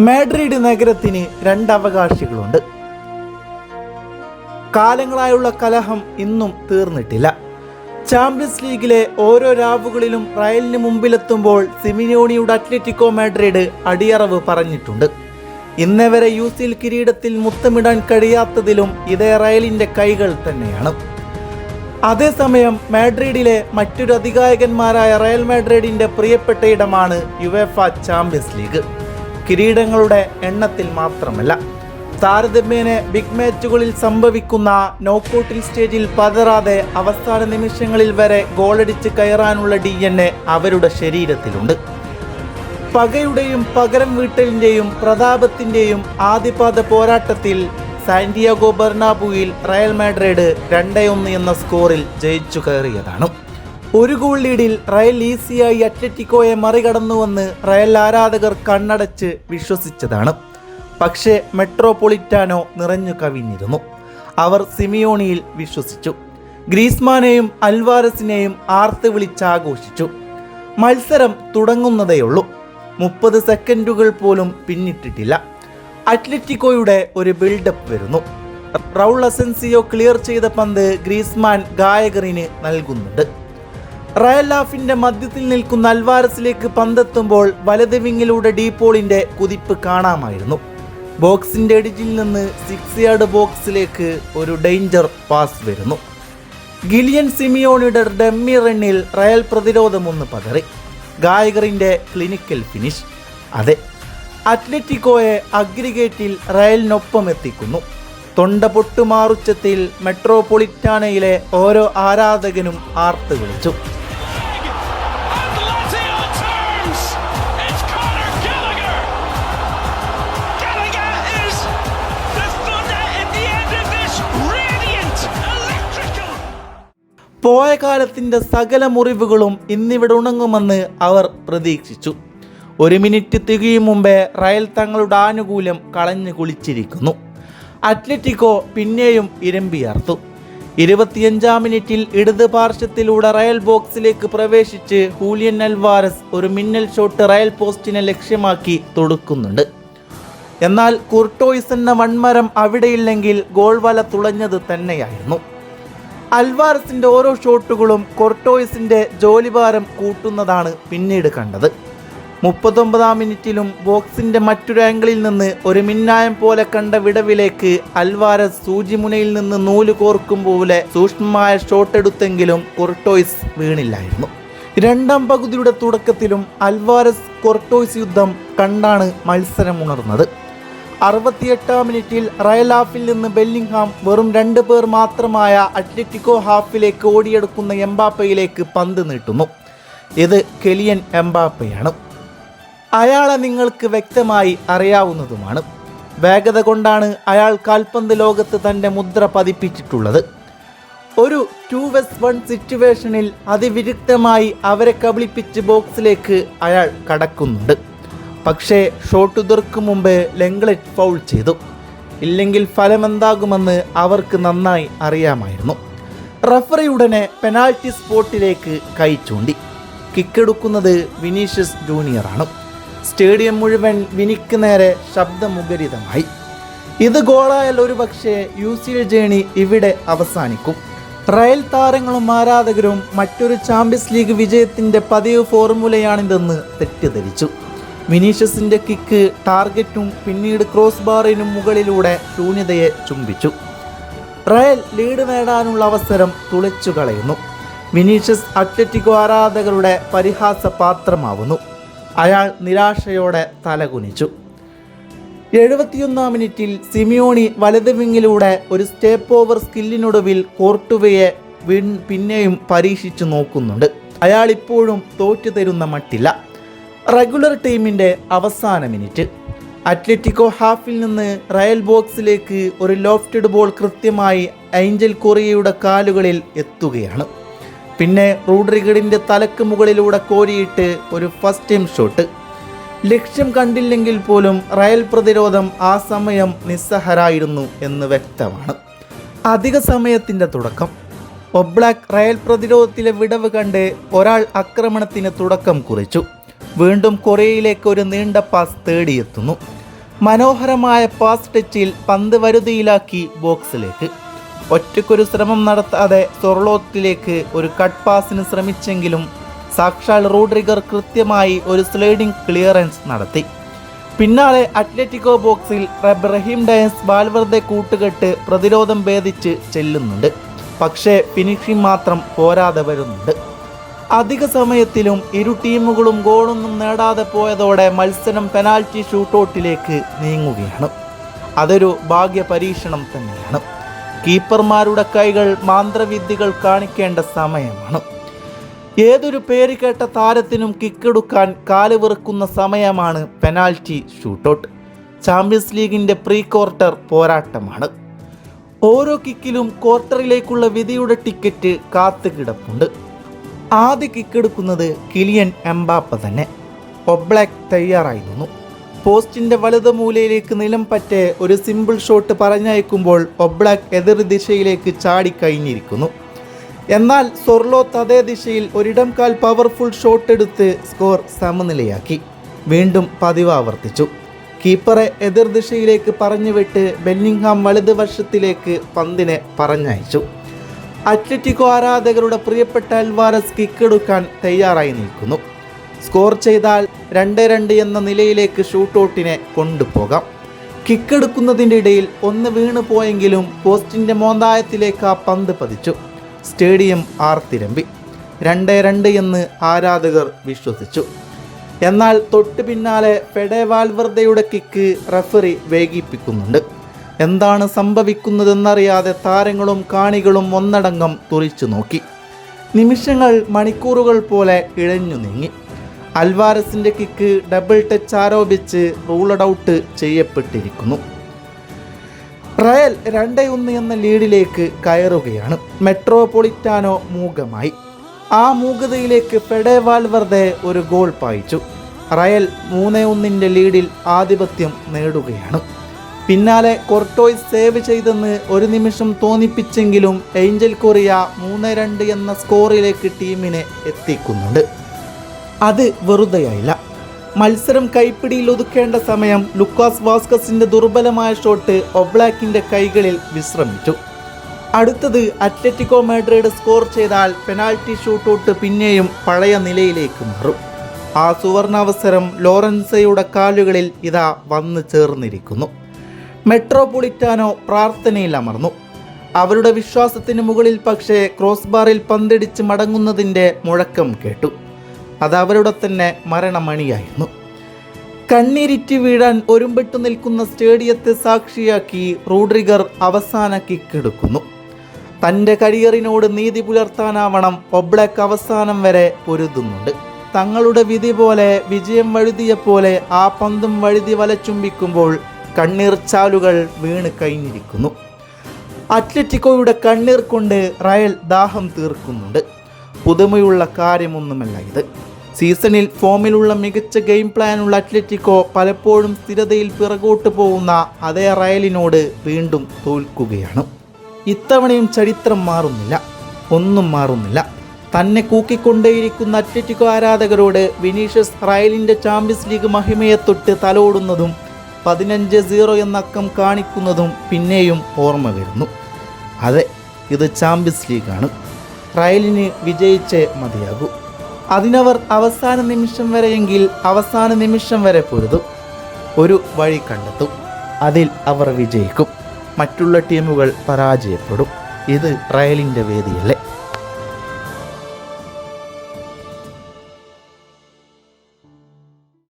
Madrid നഗരത്തിന് രണ്ടവകാശികളുണ്ട്. കാലങ്ങളായുള്ള കലഹം ഇന്നും തീർന്നിട്ടില്ല. ചാമ്പ്യൻസ് ലീഗിലെ ഓരോ രാവുകളിലും റയലിന് മുമ്പിലെത്തുമ്പോൾ സിമിനോണിയുടെ അത്ലറ്റിക്കോ മാഡ്രിഡ് അടിയറവ് പറഞ്ഞിട്ടുണ്ട്. ഇന്നവരെ യു സിൽ കിരീടത്തിൽ മുത്തമിടാൻ കഴിയാത്തതിലും ഇതേ റയലിന്റെ കൈകൾ തന്നെയാണ്. അതേസമയം മാഡ്രിഡിലെ മറ്റൊരു അധികായകന്മാരായ റയൽ മാഡ്രിഡിന്റെ പ്രിയപ്പെട്ട ഇടമാണ് യുവേഫ ചാമ്പ്യൻസ് ലീഗ്. കിരീടങ്ങളുടെ എണ്ണത്തിൽ മാത്രമല്ല. താരതമ്യേന ബിഗ് മാച്ചുകളിൽ സംഭവിക്കുന്ന നോക്കൌട്ടിൽ സ്റ്റേജിൽ പതറാതെ അവസാന നിമിഷങ്ങളിൽ വരെ ഗോളടിച്ച് കയറാനുള്ള ഡി എൻ എ അവരുടെ ശരീരത്തിലുണ്ട്. പകയുടെയും പകരം വീട്ടലിന്റെയും പ്രതാപത്തിന്റെയും ആദ്യപാദ പോരാട്ടത്തിൽ സാന്റിയാഗോ ബെർണാബുയിൽ റയൽ മാഡ്രിഡ് രണ്ടേ ഒന്ന് എന്ന സ്കോറിൽ ജയിച്ചു കയറിയതാണ്. ഒരു ഗോൾ ലീഡിൽ റയൽ ഈസിയായി അറ്റ്ലറ്റിക്കോയെ മറികടന്നുവെന്ന് റയൽ ആരാധകർ കണ്ണടച്ച് വിശ്വസിച്ചതാണ്. പക്ഷേ മെട്രോപൊളിറ്റാനോ നിറഞ്ഞു കവിഞ്ഞിരുന്നു. അവർ സിമിയോണിയിൽ വിശ്വസിച്ചു. ഗ്രീസ്മാനെയും അൽവാരസിനെയും ആർത്ത് വിളിച്ചാഘോഷിച്ചു. മത്സരം തുടങ്ങുന്നതേയുള്ളൂ. മുപ്പത് സെക്കൻഡുകൾ പോലും പിന്നിട്ടിട്ടില്ല. അത്ലറ്റിക്കോയുടെ ഒരു ബിൽഡപ്പ് വരുന്നു. റൗൾ അസെൻസിയോ ക്ലിയർ ചെയ്ത പന്ത് ഗ്രീസ്മാൻ ഗായകറിന് നൽകുന്നുണ്ട്. റയൽ ലാഫിന്റെ മധ്യത്തിൽ നിൽക്കുന്ന അൽവാരസിലേക്ക് പന്തെത്തുമ്പോൾ വലത് വിങ്ങിലൂടെ ഡീപോളിന്റെ കുതിപ്പ് കാണാമായിരുന്നു. ബോക്സിന്റെ എഡിജിൽ നിന്ന് സിക്സ് യാർഡ് ബോക്സിലേക്ക് ഒരു ഡേഞ്ചർ പാസ് വരുന്നു. ഗിലിയൻ സിമിയോണിയുടെ ഡമ്മി റണ്ണിൽ റയൽ പ്രതിരോധമൊന്ന് പതറി. ഗായകറിന്റെ ക്ലിനിക്കൽ ഫിനിഷ് അതെ അത്ലറ്റിക്കോയെ അഗ്രിഗേറ്റിൽ റയലിനൊപ്പം എത്തിക്കുന്നു. തൊണ്ട പൊട്ടുമാറുച്ചത്തിൽ മെട്രോപൊളിറ്റാനയിലെ ഓരോ ആരാധകനും ആർത്ത് വിളിച്ചു. പോയ കാലത്തിന്റെ സകല മുറിവുകളും ഇന്നിവിടെ ഉണങ്ങുമെന്ന് അവർ പ്രതീക്ഷിച്ചു. ഒരു മിനിറ്റ് തികയും മുമ്പേ റയൽ തങ്ങളുടെ ആനുകൂല്യം കളഞ്ഞു കുളിച്ചിരിക്കുന്നു. അത്ലറ്റിക്കോ പിന്നെയും ഇരമ്പിയർത്തു ഇരുപത്തിയഞ്ചാം മിനിറ്റിൽ ഇടത് പാർശ്വത്തിലൂടെ റയൽ ബോക്സിലേക്ക് പ്രവേശിച്ച് ഹൂലിയൻ അൽവാരസ് ഒരു മിന്നൽ ഷോട്ട് റയൽ പോസ്റ്റിനെ ലക്ഷ്യമാക്കി തൊടുക്കുന്നുണ്ട്. എന്നാൽ കുർട്ടോയ്സ് എന്ന വൺമരം അവിടെയില്ലെങ്കിൽ ഗോൾ വല തുളഞ്ഞത് തന്നെയായിരുന്നു. അൽവാരസിന്റെ ഓരോ ഷോട്ടുകളും കൊർട്ടോയിസിന്റെ ജോലിഭാരം കൂട്ടുന്നതാണ് പിന്നീട് കണ്ടത്. മുപ്പത്തൊമ്പതാം മിനിറ്റിലും ബോക്സിന്റെ മറ്റൊരു ആംഗിളിൽ നിന്ന് ഒരു മിന്നായം പോലെ കണ്ട വിടവിലേക്ക് അൽവാരസ് സൂചിമുനയിൽ നിന്ന് നൂൽ കോർക്കും പോലെ സൂക്ഷ്മമായ ഷോട്ട് എടുത്തെങ്കിലും കൊർട്ടോയിസ് വീണില്ലായിരുന്നു. രണ്ടാം പകുതിയുടെ തുടക്കത്തിലും അൽവാരസ് കൊർട്ടോയിസ് യുദ്ധം കണ്ടാണ് മത്സരം ഉണർന്നത് അറുപത്തിയെട്ടാം മിനിറ്റിൽ റയൽ ഹാഫിൽ നിന്ന് ബെല്ലിംഗ്ഹാം വെറും രണ്ട് പേർ മാത്രമായ അത്ലറ്റിക്കോ ഹാഫിലേക്ക് ഓടിയെടുക്കുന്ന എംബാപ്പയിലേക്ക് പന്ത് നീട്ടുന്നു. ഇത് കെലിയൻ എംബാപ്പയാണ്. അയാളെ നിങ്ങൾക്ക് വ്യക്തമായി അറിയാവുന്നതുമാണ്. വേഗത കൊണ്ടാണ് അയാൾ കാൽപന്ത് ലോകത്ത് തന്റെ മുദ്ര പതിപ്പിച്ചിട്ടുള്ളത്. ഒരു ടു വെസ് വൺ സിറ്റുവേഷനിൽ അതിവിരുദ്ധമായി അവരെ കബളിപ്പിച്ച് ബോക്സിലേക്ക് അയാൾ കടക്കുന്നുണ്ട്. പക്ഷേ ഷോട്ട് ഉതിർക്കും മുമ്പ് ലെങ്ക്ലെറ്റ് ഫൗൾ ചെയ്തു. ഇല്ലെങ്കിൽ ഫലമെന്താകുമെന്ന് അവർക്ക് നന്നായി അറിയാമായിരുന്നു. റഫറി ഉടനെ പെനാൽറ്റി സ്പോട്ടിലേക്ക് കൈ ചൂണ്ടി. കിക്കെടുക്കുന്നത് വിനീഷ്യസ് ജൂനിയറാണ്. സ്റ്റേഡിയം മുഴുവൻ വിനിക്ക് നേരെ ശബ്ദമുഖരിതമായി. ഇത് ഗോളായാൽ ഒരുപക്ഷെ യു സി എൽ ജേണി ഇവിടെ അവസാനിക്കും. റയൽ താരങ്ങളും ആരാധകരും മറ്റൊരു ചാമ്പ്യൻസ് ലീഗ് വിജയത്തിന്റെ പതിവ് ഫോർമുലയാണിതെന്ന് തെറ്റിദ്ധരിച്ചു. വിനീഷ്യസിന്റെ കിക്ക് ടാർഗറ്റും പിന്നീട് ക്രോസ് ബാറിനും മുകളിലൂടെ ശൂന്യതയെ ചുംബിച്ചു. റയൽ ലീഡ് നേടാനുള്ള അവസരം തുളച്ചു കളയുന്നു. വിനീഷ്യസ് അത്ലറ്റിക്കോ ആരാധകരുടെ പരിഹാസ പാത്രമാവുന്നു. അയാൾ നിരാശയോടെ തലകുനിച്ചു. എഴുപത്തിയൊന്നാം മിനിറ്റിൽ സിമിയോണി വലത് വിങ്ങിലൂടെ ഒരു സ്റ്റേപ്പ് ഓവർ സ്കില്ലിനൊടുവിൽ കോർട്ടുവയെ പിന്നെയും പരീക്ഷിച്ചു നോക്കുന്നുണ്ട്. അയാൾ ഇപ്പോഴും തോറ്റു തരുന്ന മട്ടില്ല. റെഗുലർ ടീമിന്റെ അവസാന മിനിറ്റ്. അത്ലറ്റിക്കോ ഹാഫിൽ നിന്ന് റയൽ ബോക്സിലേക്ക് ഒരു ലോഫ്റ്റഡ് ബോൾ കൃത്യമായി ഏഞ്ചൽ കൊറിയയുടെ കാലുകളിൽ എത്തുകയാണ്. പിന്നെ റൂഡ്രിഗഡിന്റെ തലക്ക് മുകളിലൂടെ കോരിയിട്ട് ഒരു ഫസ്റ്റ് ടൈം ഷോട്ട് ലക്ഷ്യം കണ്ടില്ലെങ്കിൽ പോലും റയൽ പ്രതിരോധം ആ സമയം നിസ്സഹരായിരുന്നു എന്ന് വ്യക്തമാണ്. അധിക സമയത്തിന്റെ തുടക്കം. ഒബ്ലാക്ക് റയൽ പ്രതിരോധത്തിലെ വിടവ് കണ്ട് ഒരാൾ ആക്രമണത്തിന് തുടക്കം കുറിച്ചു. വീണ്ടും കൊറിയയിലേക്ക് ഒരു നീണ്ട പാസ് തേടിയെത്തുന്നു. മനോഹരമായ പാസ് ടച്ചിൽ പന്ത് വരുതിയിലാക്കി ബോക്സിലേക്ക്. ഒറ്റയ്ക്കൊരു ശ്രമം നടത്താതെ സൊർലോത്തിലേക്ക് ഒരു കട്ട് പാസിന് ശ്രമിച്ചെങ്കിലും സാക്ഷാൽ റോഡ്രിഗർ കൃത്യമായി ഒരു സ്ലൈഡിംഗ് ക്ലിയറൻസ് നടത്തി. പിന്നാലെ അത്ലറ്റിക്കോ ബോക്സിൽ റബ്രഹീം ഡയൻസ് വാൽവർദ്ദേ കൂട്ടുകെട്ട് പ്രതിരോധം ഭേദിച്ച് ചെല്ലുന്നുണ്ട്. പക്ഷേ ഫിനിഷിംഗ് മാത്രം പോരാതെ വരുന്നുണ്ട്. അധിക സമയത്തിലും ഇരു ടീമുകളും ഗോളൊന്നും നേടാതെ പോയതോടെ മത്സരം പെനാൽറ്റി ഷൂട്ടൗട്ടിലേക്ക് നീങ്ങുകയാണ്. അതൊരു ഭാഗ്യ പരീക്ഷണം തന്നെയാണ്. കീപ്പർമാരുടെ കൈകൾ മാന്ത്രവിദ്യകൾ കാണിക്കേണ്ട സമയമാണ്. ഏതൊരു പേര് കേട്ട താരത്തിനും കിക്കെടുക്കാൻ കാലുവിറക്കുന്ന സമയമാണ് പെനാൽറ്റി ഷൂട്ടൗട്ട്. ചാമ്പ്യൻസ് ലീഗിന്റെ പ്രീ ക്വാർട്ടർ പോരാട്ടമാണ്. ഓരോ കിക്കിലും ക്വാർട്ടറിലേക്കുള്ള വിധിയുടെ ടിക്കറ്റ് കാത്തു കിടപ്പുണ്ട് ആദ്യ കിക്കെടുക്കുന്നത് കിലിയൻ എംബാപ്പ തന്നെ. ഒബ്ലാക്ക് തയ്യാറായിരുന്നു പോസ്റ്റിന്റെ വലത് മൂലയിലേക്ക് നിലം പറ്റെ ഒരു സിമ്പിൾ ഷോട്ട് പറഞ്ഞയക്കുമ്പോൾ ഒബ്ലാക്ക് എതിർ ദിശയിലേക്ക് ചാടിക്കഴിഞ്ഞിരിക്കുന്നു എന്നാൽ സൊർലോത്ത് അതേ ദിശയിൽ ഒരിടം കാൽ പവർഫുൾ ഷോട്ട് എടുത്ത് സ്കോർ സമനിലയാക്കി. വീണ്ടും പതിവ് ആവർത്തിച്ചു. കീപ്പറെ എതിർ ദിശയിലേക്ക് പറഞ്ഞുവിട്ട് ബെല്ലിംഗ്ഹാം വലത് വശത്തിലേക്ക് പന്തിനെ പറഞ്ഞയച്ചു. അത്ലറ്റിക്കോ ആരാധകരുടെ പ്രിയപ്പെട്ട അൽവാരസ് കിക്കെടുക്കാൻ തയ്യാറായി നിൽക്കുന്നു. സ്കോർ ചെയ്താൽ രണ്ട് രണ്ട് എന്ന നിലയിലേക്ക് ഷൂട്ടൗട്ടിനെ കൊണ്ടുപോകാം. കിക്കെടുക്കുന്നതിന്റെ ഇടയിൽ ഒന്ന് വീണു പോയെങ്കിലും പോസ്റ്റിന്റെ മോന്തായത്തിലേക്ക് ആ പന്ത് പതിച്ചു. സ്റ്റേഡിയം ആർത്തിരമ്പി. രണ്ട് രണ്ട് എന്ന് ആരാധകർ വിശ്വസിച്ചു. എന്നാൽ തൊട്ടു പിന്നാലെ ഫെഡെ കിക്ക് റഫറി വേഗിപ്പിക്കുന്നുണ്ട്. എന്താണ് സംഭവിക്കുന്നതെന്നറിയാതെ താരങ്ങളും കാണികളും ഒന്നടങ്കം തുറിച്ചു നോക്കി. നിമിഷങ്ങൾ മണിക്കൂറുകൾ പോലെ ഇഴഞ്ഞു നീങ്ങി. അൽവാരസിന്റെ കിക്ക് ഡബിൾ ടച്ച് ആരോപിച്ച് റൂൾഡ് ഔട്ട് ചെയ്യപ്പെട്ടിരിക്കുന്നു. റയൽ രണ്ടേ ഒന്ന് എന്ന ലീഡിലേക്ക് കയറുകയാണ്. മെട്രോപൊളിറ്റാനോ മൂകമായി. ആ മൂകതയിലേക്ക് ഫെഡേ വാൽവർദെ ഒരു ഗോൾ പായിച്ചു. റയൽ മൂന്നേ ഒന്നിന്റെ ലീഡിൽ ആധിപത്യം നേടുകയാണ്. പിന്നാലെ കൊർട്ടോയ്സ് സേവ് ചെയ്തെന്ന് ഒരു നിമിഷം തോന്നിപ്പിച്ചെങ്കിലും ഏഞ്ചൽ കൊറിയ മൂന്ന് രണ്ട് എന്ന സ്കോറിലേക്ക് ടീമിനെ എത്തിക്കുന്നുണ്ട്. അത് വെറുതെയായില്ല. മത്സരം കൈപ്പിടിയിൽ ഒതുക്കേണ്ട സമയം ലുക്കാസ് വാസ്കസിന്റെ ദുർബലമായ ഷോട്ട് ഒബ്ലാക്കിന്റെ കൈകളിൽ വിശ്രമിച്ചു. അടുത്തത് അത്ലറ്റിക്കോ മാഡ്രിഡ് സ്കോർ ചെയ്താൽ പെനാൽറ്റി ഷൂട്ടൗട്ട് പിന്നെയും പഴയ നിലയിലേക്ക് മാറും. ആ സുവർണാവസരം ലോറൻസയുടെ കാലുകളിൽ ഇതാ വന്നു ചേർന്നിരിക്കുന്നു. മെട്രോപൊളിറ്റാനോ പ്രാർത്ഥനയിൽ അമർന്നു അവരുടെ വിശ്വാസത്തിന് മുകളിൽ പക്ഷേ ക്രോസ് ബാറിൽ പന്തിടിച്ച് മടങ്ങുന്നതിന്റെ മുഴക്കം കേട്ടു. അത് അവരുടെ തന്നെ മരണമണിയായിരുന്നു. കണ്ണീരിറ്റ് വീഴാൻ ഒരുമ്പെട്ടു നിൽക്കുന്ന സ്റ്റേഡിയത്തെ സാക്ഷിയാക്കി റോഡ്രിഗർ അവസാന കിക്കെടുക്കുന്നു തന്റെ കരിയറിനോട് നീതി പുലർത്താനാവണം ഒബ്ലക്ക് അവസാനം വരെ പൊരുതുന്നുണ്ട്. തങ്ങളുടെ വിധി പോലെ വിജയം വഴുതിയ പോലെ ആ പന്തും വഴുതി വലച്ചുംബിക്കുമ്പോൾ കണ്ണീർ ചാലുകൾ വീണ് കഴിഞ്ഞിരിക്കുന്നു. അത്ലറ്റിക്കോയുടെ കണ്ണീർ കൊണ്ട് റയൽ ദാഹം തീർക്കുന്നുണ്ട്. പുതുമയുള്ള കാര്യമൊന്നുമല്ല ഇത്. സീസണിൽ ഫോമിലുള്ള മികച്ച ഗെയിം പ്ലാനുള്ള അത്ലറ്റിക്കോ പലപ്പോഴും സ്ഥിരതയിൽ പിറകോട്ട് പോകുന്ന അതേ റയലിനോട് വീണ്ടും തോൽക്കുകയാണ്. ഇത്തവണയും ചരിത്രം മാറുന്നില്ല. ഒന്നും മാറുന്നില്ല. തന്നെ കൂക്കിക്കൊണ്ടേയിരിക്കുന്ന അത്ലറ്റിക്കോ ആരാധകരോട് വിനീഷ്യസ് റയലിന്റെ ചാമ്പ്യൻസ് ലീഗ് മഹിമയെ തൊട്ട് തലോടുന്നതും പതിനഞ്ച് സീറോ എന്നക്കം കാണിക്കുന്നതും പിന്നെയും ഓർമ്മ വരുന്നു. അതെ ഇത് ചാമ്പ്യൻസ് ലീഗാണ്. റയലിന് വിജയിച്ചേ മതിയാകൂ. അതിനവർ അവസാന നിമിഷം വരെയെങ്കിൽ അവസാന നിമിഷം വരെ പൊരുതും. ഒരു വഴി കണ്ടെത്തും. അതിൽ അവർ വിജയിക്കും. മറ്റുള്ള ടീമുകൾ പരാജയപ്പെടും. ഇത് റയലിന്റെ വേദിയല്ലേ.